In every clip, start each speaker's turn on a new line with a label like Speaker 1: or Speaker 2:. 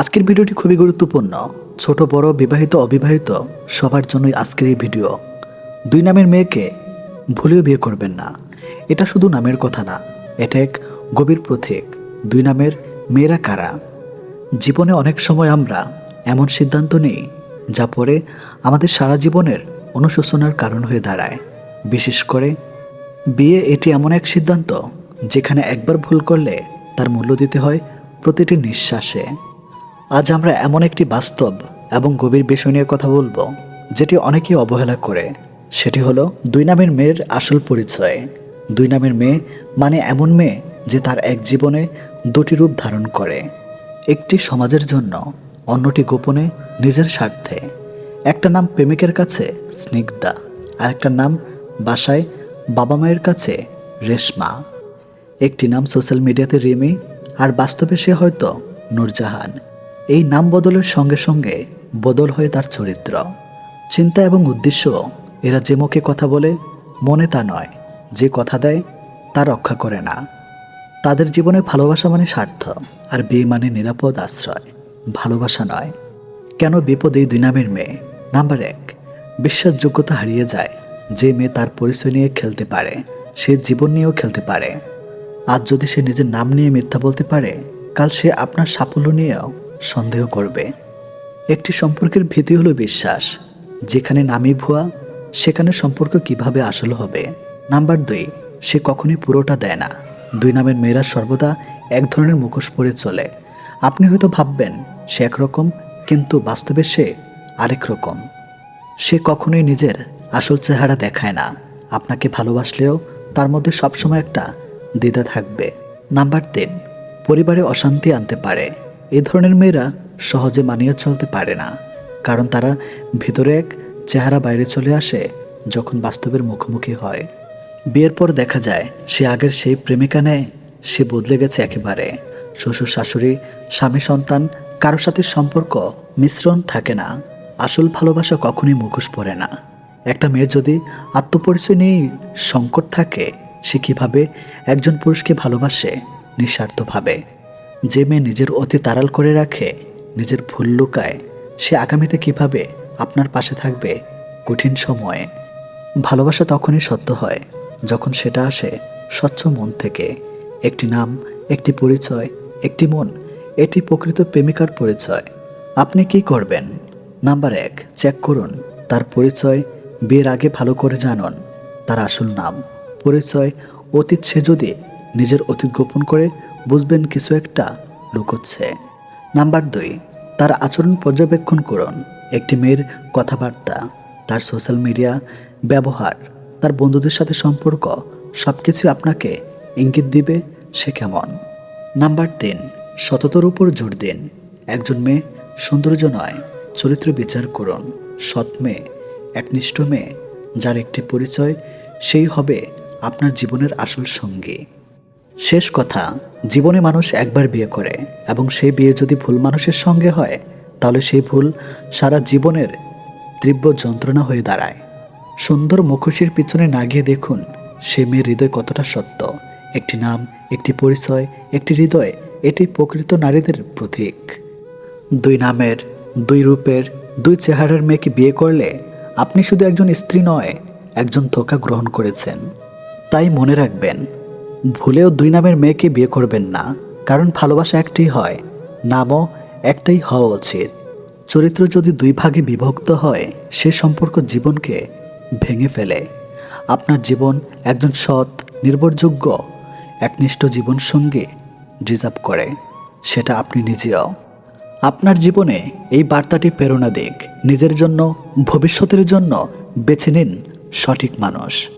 Speaker 1: আজকের ভিডিওটি খুবই গুরুত্বপূর্ণ। ছোট, বড়, বিবাহিত, অবিবাহিত, সবার জন্যই আজকের এই ভিডিও। দুই নামের মেয়েকে ভুলেও বিয়ে করবেন না। এটা শুধু নামের কথা না, এটা এক গভীর প্রতীক। দুই নামের মেয়েরা কারা? জীবনে অনেক সময় আমরা এমন সিদ্ধান্ত নিই, যা পরে আমাদের সারা জীবনের অনুশোচনার কারণ হয়ে দাঁড়ায়। বিশেষ করে বিয়ে এটি এমন এক সিদ্ধান্ত, যেখানে একবার ভুল করলে তার মূল্য দিতে হয় প্রতিটি নিঃশ্বাসে। আজ আমরা এমন একটি বাস্তব এবং গভীর বিষয় নিয়ে কথা বলব, যেটি অনেকেই অবহেলা করে। সেটি হলো দুই নামের মেয়ের আসল পরিচয়। দুই নামের মেয়ে মানে এমন মেয়ে যে তার এক জীবনে দুটি রূপ ধারণ করে। একটি সমাজের জন্য, অন্যটি গোপনে নিজের স্বার্থে। একটা নাম প্রেমিকের কাছে স্নিগ্ধা আর একটা নাম বাসায় বাবা মায়ের কাছে রেশমা। একটি নাম সোশ্যাল মিডিয়াতে রিমি, আর বাস্তবে সে হয়তো নূরজাহান। এই নাম বদলের সঙ্গে সঙ্গে বদল হয়ে তার চরিত্র। চিন্তা এবং উদ্দেশ্য এরা যে মুখে কথা বলে, মনে তা নয়। যে কথা দেয়, তা রক্ষা করে না। তাদের জীবনে ভালোবাসা মানে স্বার্থ, আর বিয়ে মানে নিরাপদ আশ্রয়। ভালোবাসা নয়। কেন বিপদ এই দুই নামের মেয়ে? নাম্বার এক, বিশ্বাসযোগ্যতা হারিয়ে যায়। যে মেয়ে তার পরিচয় নিয়ে খেলতে পারে, সে জীবন নিয়েও খেলতে পারে। আজ যদি সে নিজের নাম নিয়ে মিথ্যা বলতে পারে, কাল সে আপনার সাফল্য নিয়েও সন্দেহ করবে। একটি সম্পর্কের ভীতি হলো বিশ্বাস। যেখানে নামই ভুয়া, সেখানে সম্পর্ক কীভাবে আসল হবে? নাম্বার দুই, সে কখনই পুরোটা দেয় না। দুই নামের মেয়েরা সর্বদা এক ধরনের মুখোশ পরে চলে। আপনি হয়তো ভাববেন, সে একরকম, কিন্তু বাস্তবে সে আরেক রকম। সে কখনোই নিজের আসল চেহারা দেখায় না। আপনাকে ভালোবাসলেও তার মধ্যে সবসময় একটা দ্বিধা থাকবে। নাম্বার তিন, পরিবারে অশান্তি আনতে পারে। এই ধরনের মেয়েরা সহজে মানিয়ে চলতে পারে না, কারণ তারা ভিতরে এক চেহারা বাইরে চলে আসে যখন বাস্তবের মুখোমুখি হয়। বিয়ের পর দেখা যায়, সে আগের সেই প্রেমিকা নেয়, সে বদলে গেছে একেবারে। শ্বশুর, শাশুড়ি, স্বামী, সন্তান কারোর সাথে সম্পর্ক, মিশ্রণ থাকে না। আসল ভালোবাসা কখনই মুখোশ পড়ে না। একটা মেয়ে যদি আত্মপরিচয় নিয়েই সংকট থাকে, সে কীভাবে একজন পুরুষকে ভালোবাসে, নিঃস্বার্থভাবে? যে মেয়ে নিজের অতি তাড়াল করে রাখে, নিজের ভুল লুকায়, সে আগামীতে কীভাবে আপনার পাশে থাকবে কঠিন সময়ে? ভালোবাসা তখনই সত্য হয় যখন সেটা আসে স্বচ্ছ মন থেকে। একটি নাম, একটি পরিচয়, একটি মন, এটি প্রকৃত প্রেমিকার পরিচয়। আপনি কি করবেন? নাম্বার এক, চেক করুন তার পরিচয়, বিয়ের আগে ভালো করে জানুন তার আসল নাম। পরিচয়, অতীত সে যদি নিজের অতীত গোপন করে বুঝবেন কিছু একটা লুকোচ্ছে। নাম্বার দুই, তার আচরণ পর্যবেক্ষণ করুন। একটি মেয়ের কথাবার্তা, তার সোশ্যাল মিডিয়া, ব্যবহার, তার বন্ধুদের সাথে সম্পর্ক সব কিছু আপনাকে ইঙ্গিত দিবে সে কেমন। নাম্বার তিন, সততার উপর জোর দিন। একজন মেয়ে সৌন্দর্য নয়, চরিত্র বিচার করুন। সৎ মেয়ে, একনিষ্ঠ মেয়ে, যার একটি পরিচয়, সেই হবে আপনার জীবনের আসল সঙ্গী। শেষ কথা, জীবনে মানুষ একবার বিয়ে করে এবং সেই বিয়ে যদি ভুল মানুষের সঙ্গে হয়, তাহলে সেই ভুল সারা জীবনের তীব্র যন্ত্রণা হয়ে দাঁড়ায়। সুন্দর মুখোশির পিছনে না গিয়ে দেখুন, সে মেয়ের হৃদয় কতটা সত্য। একটি নাম, একটি পরিচয়, একটি হৃদয়, এটি প্রকৃত নারীদের প্রতীক। দুই নামের, দুই রূপের, দুই চেহারার মেয়েকে বিয়ে করলে আপনি শুধু একজন স্ত্রী নয়, একজন ধোকা গ্রহণ করেছেন। তাই মনে রাখবেন ভুলেও দুই নামের মেয়েকে বিয়ে করবেন না, কারণ ভালোবাসা একটাই হয়, নামও একটাই হওয়া উচিত। চরিত্র যদি দুই ভাগে বিভক্ত হয়, সে সম্পর্ক জীবনকে ভেঙে ফেলে। আপনার জীবন একজন সৎ, নির্ভরযোগ্য, একনিষ্ঠ জীবনসঙ্গী ডিজার্ভ করে, সেটা আপনি নিজেও। আপনার জীবনে এই বার্তাটি প্রেরণা দিক। নিজের জন্য, ভবিষ্যতের জন্য বেছে নিন সঠিক মানুষ।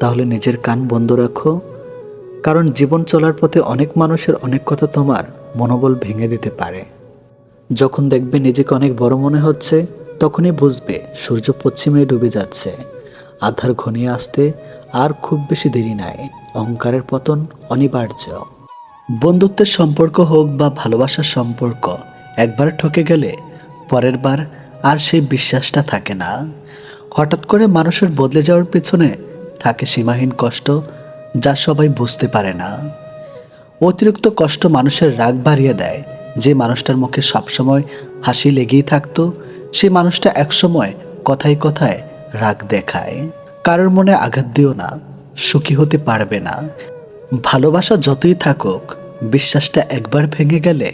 Speaker 1: তাহলে নিজের কান বন্ধ রাখো। কারণ জীবন চলার পথে অনেক মানুষের অনেক কথা তোমার মনোবল ভেঙে দিতে পারে। যখন দেখবে নিজেকে অনেক বড় মনে হচ্ছে, তখনই বুঝবে সূর্য পশ্চিমে ডুবে যাচ্ছে। আধার ঘনিয়ে আসতে আর খুব বেশি দেরি নাই। অহংকারের পতন অনিবার্য। বন্ধুত্বের সম্পর্ক হোক বা ভালোবাসার সম্পর্ক, একবার ঠকে গেলে পরের বার আর সেই বিশ্বাসটা থাকে না। হঠাৎ করে মানুষের বদলে যাওয়ার পেছনে থাকে সীমাহীন কষ্ট যা সবাই বুঝতে পারে না। অতিরিক্ত কষ্ট মানুষের রাগ বাড়িয়ে দেয়। যে মানুষটার মুখে সবসময় হাসি লেগেই থাকতো, সে মানুষটা একসময় কথায় কথায় রাগ দেখায়। কারোর মনে আঘাত দিও না, সুখী হতে পারবে না। ভালোবাসা যতই থাকুক, বিশ্বাসটা একবার ভেঙে গেলে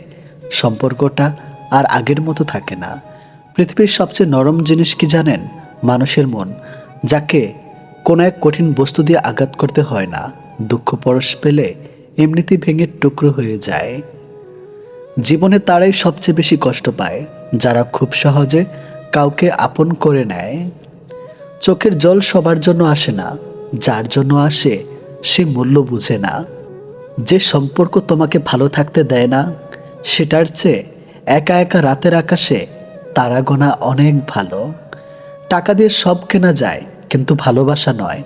Speaker 1: সম্পর্কটা আর আগের মতো থাকে না। পৃথিবীর সবচেয়ে নরম জিনিস কি জানেন? মানুষের মন, যাকে কোনো এক কঠিন বস্তু দিয়ে আঘাত করতে হয় না। দুঃখ পরশ পেলে এমনিতেই ভেঙে টুকরো হয়ে যায়। জীবনে তারাই সবচেয়ে বেশি কষ্ট পায়, যারা খুব সহজে কাউকে আপন করে নেয়। চোখের জল সবার জন্য আসে না, যার জন্য আসে সে মূল্য বুঝে না। যে সম্পর্ক তোমাকে ভালো থাকতে দেয় না, সেটার চেয়ে একা একা রাতের আকাশে তারা গোনা অনেক ভালো। টাকা দিয়ে সব কেনা যায় কিন্তু ভালোবাসা নয়।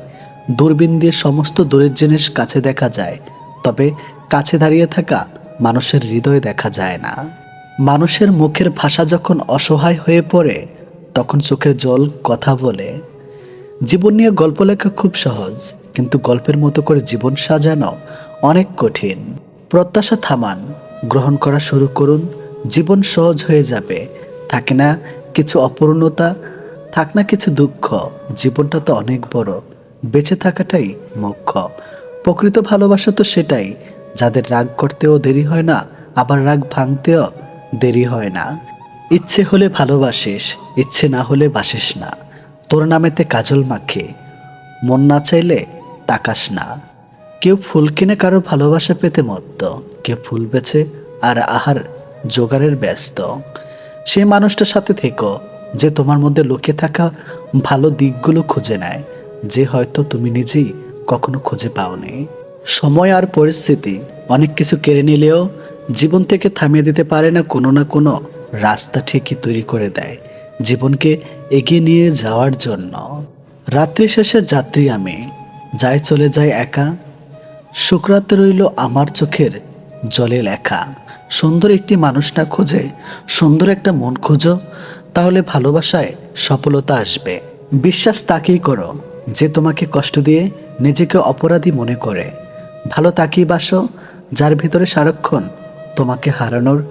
Speaker 1: দূরবীন দিয়ে সমস্ত দূরের জিনিস কাছে দেখা যায়, তবে কাছে দাঁড়িয়ে থাকা মানুষের হৃদয় দেখা যায় না। মানুষের মুখের ভাষা যখন অসহায় হয়ে পড়ে, তখন চোখের জল কথা বলে। জীবন নিয়ে গল্প লেখা খুব সহজ, কিন্তু গল্পের মতো করে জীবন সাজানো অনেক কঠিন। প্রত্যাশা থামান, গ্রহণ করা শুরু করুন, জীবন সহজ হয়ে যাবে। থাকে না কিছু অপূর্ণতা থাক না কিছু দুঃখ, জীবনটা তো অনেক বড়। বেঁচে থাকাটাই মুখ্য। প্রকৃত ভালোবাসা তো সেটাই, যাদের রাগ করতেও দেরি হয় না, আবার রাগ ভাঙতেও দেরি হয় না। ইচ্ছে হলে ভালোবাসিস, ইচ্ছে না হলে বাসিস না। তোর নামেতে কাজল মাখে, মন না চাইলে তাকাস না। কেউ ফুল কিনে কারও ভালোবাসা পেতে মত্ত, কেউ ফুল বেছে আর আহার জোগাড়ের ব্যস্ত। সে মানুষটার সাথে থেকো যে তোমার মধ্যে লুকিয়ে থাকা ভালো দিকগুলো খুঁজে নেয়, যে হয়তো তুমি নিজেই কখনো খুঁজে পাওনি। সময় আর পরিস্থিতি, অনেক কিছু কেড়ে নিলেও জীবন থেকে থামিয়ে দিতে পারে না কোনো না কোনো রাস্তা ঠিকই তৈরি করে দেয় জীবনকে এগিয়ে নিয়ে যাওয়ার জন্য। রাত্রি শেষে যাত্রী আমি, যাই চলে যাই একা। শুক্রাতে রইল আমার চোখের জলে লেখা। সুন্দর একটি মানুষ না খোঁজে, সুন্দর একটা মন খোঁজো। তাহলে ভালোবাসায় সফলতা আসবে। বিশ্বাস তাকেই করো, যে তোমাকে কষ্ট দিয়ে নিজেকে অপরাধী মনে করে। ভালো তাকেই বাসো, যার ভিতরে সারাক্ষণ তোমাকে হারানোর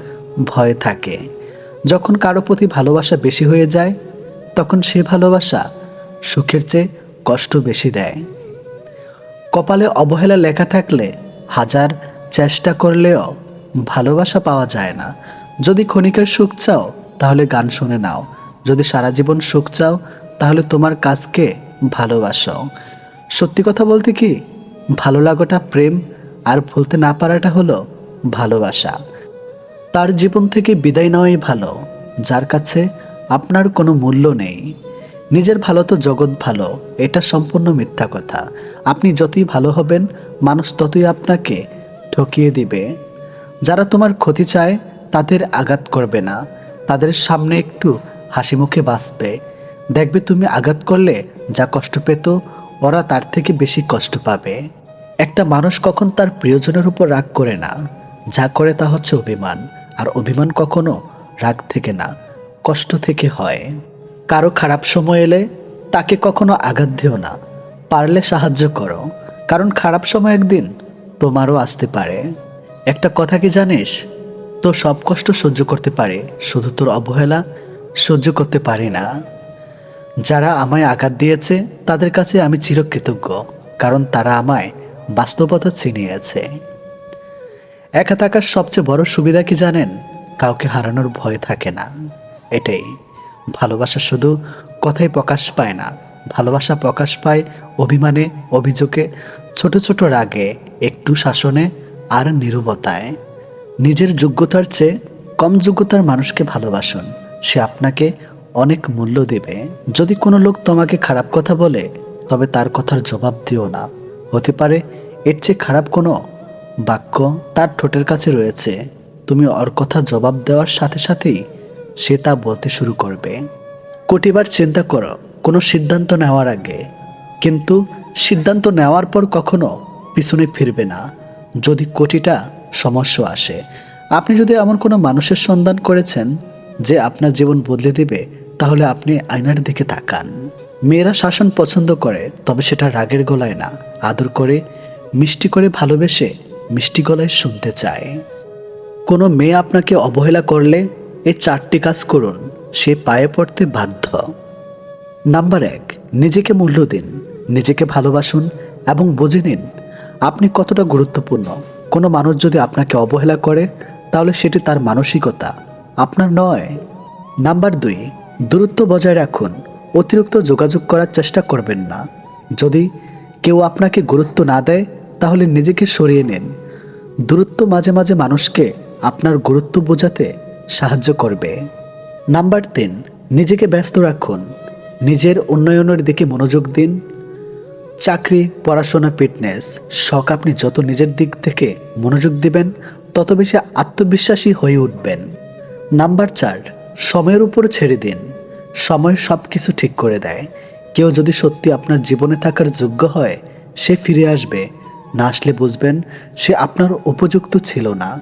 Speaker 1: ভয় থাকে। যখন কারও প্রতি ভালোবাসা বেশি হয়ে যায়, তখন সে ভালোবাসা সুখের চেয়ে কষ্ট বেশি দেয়। কপালে অবহেলা লেখা থাকলে হাজার চেষ্টা করলেও ভালোবাসা পাওয়া যায় না। যদি ক্ষণিকের সুখ চাও তাহলে গান শুনে নাও। যদি সারা জীবন সুখ চাও, তাহলে তোমার কাজকে ভালোবাসো। সত্যি কথা বলতে কি, ভালো লাগাটা প্রেম আর ভুলতে না পারাটা হলো ভালোবাসা। তার জীবন থেকে বিদায় নেওয়াই ভালো, যার কাছে আপনার কোনো মূল্য নেই। নিজের ভালো তো জগৎ ভালো, এটা সম্পূর্ণ মিথ্যা কথা। আপনি যতই ভালো হবেন, মানুষ ততই আপনাকে ঠকিয়ে দিবে। যারা তোমার ক্ষতি চায়, তাদের আঘাত করবে না। তাদের সামনে একটু হাসি মুখে বাঁচবে। দেখবে তুমি আঘাত করলে যা কষ্ট পেত, ওরা তার থেকে বেশি কষ্ট পাবে। একটা মানুষ কখন তার প্রিয়জনের উপর রাগ করে না। যা করে তা হচ্ছে অভিমান, আর অভিমান কখনো রাগ থেকে না, কষ্ট থেকে হয়। কারও খারাপ সময় এলে তাকে কখনো আঘাত দিও না। পারলে সাহায্য করো, কারণ খারাপ সময় একদিন তোমারও আসতে পারে। একটা কথা কি জানিস? তো সব কষ্ট সহ্য করতে পারে, শুধু তোর অবহেলা সহ্য করতে পারি না। যারা আমায় আঘাত দিয়েছে, তাদের কাছে আমি চিরকৃতজ্ঞ, কারণ তারা আমায় বাস্তবতা চিনিয়েছে একা থাকার সবচেয়ে বড় সুবিধা কি জানেন? কাউকে হারানোর ভয় থাকে না। এটাই। ভালোবাসা শুধু কথাই প্রকাশ পায় না। ভালোবাসা প্রকাশ পায় অভিমানে, অভিযোগে, ছোট ছোট রাগে, একটু শাসনে আর নীরবতায়। নিজের যোগ্যতার চেয়ে কম যোগ্যতার মানুষকে ভালোবাসুন। সে আপনাকে অনেক মূল্য দেবে। যদি কোনো লোক তোমাকে খারাপ কথা বলে, তবে তার কথার জবাব দিও না। হতে পারে এর চেয়ে খারাপ কোনো বাক্য তার ঠোঁটের কাছে রয়েছে। তুমি ওর কথা জবাব দেওয়ার সাথে সাথেই সে তা বলতে শুরু করবে। কোটিবার চিন্তা করো, কোনো সিদ্ধান্ত নেওয়ার আগে। কিন্তু সিদ্ধান্ত নেওয়ার পর কখনো পিছনে ফিরবে না। যদি কোটিটা সমস্যা আসে। আপনি যদি এমন কোনো মানুষের সন্ধান করেছেন যে আপনার জীবন বদলে দেবে, তাহলে আপনি আয়নার দিকে তাকান। মেয়েরা শাসন পছন্দ করে, তবে সেটা রাগের গলায় না। আদর করে, মিষ্টি করে ভালোবেসে মিষ্টি গলায় শুনতে চায়। কোনো মেয়ে আপনাকে অবহেলা করলে এই চারটি কাজ করুন, সে পায়ে পড়তে বাধ্য। নাম্বার এক, নিজেকে মূল্য দিন। নিজেকে ভালোবাসুন এবং বুঝে নিন আপনি কতটা গুরুত্বপূর্ণ। কোনো মানুষ যদি আপনাকে অবহেলা করে, তাহলে সেটি তার মানসিকতা। আপনার নয়। নাম্বার দুই, দূরত্ব বজায় রাখুন। অতিরিক্ত যোগাযোগ করার চেষ্টা করবেন না। যদি কেউ আপনাকে গুরুত্ব না দেয়, তাহলে নিজেকে সরিয়ে নিন। দূরত্ব মাঝে মাঝে মানুষকে আপনার গুরুত্ব বোঝাতে সাহায্য করবে। নাম্বার তিন, নিজেকে ব্যস্ত রাখুন। নিজের উন্নয়নের দিকে মনোযোগ দিন। চাকরি, পড়াশোনা ফিটনেস শখ আপনি যত নিজের দিক থেকে মনোযোগ দিবেন, তত বেশি আত্মবিশ্বাসী হয়ে উঠবেন। নাম্বার চার, সময়ের উপর ছেড়ে দিন। সময় সব কিছু ঠিক করে দেয়। কেউ যদি সত্যি আপনার জীবনে থাকার যোগ্য হয়, সে ফিরে আসবে। না আসলে বুঝবেন, সে আপনার উপযুক্ত ছিল না।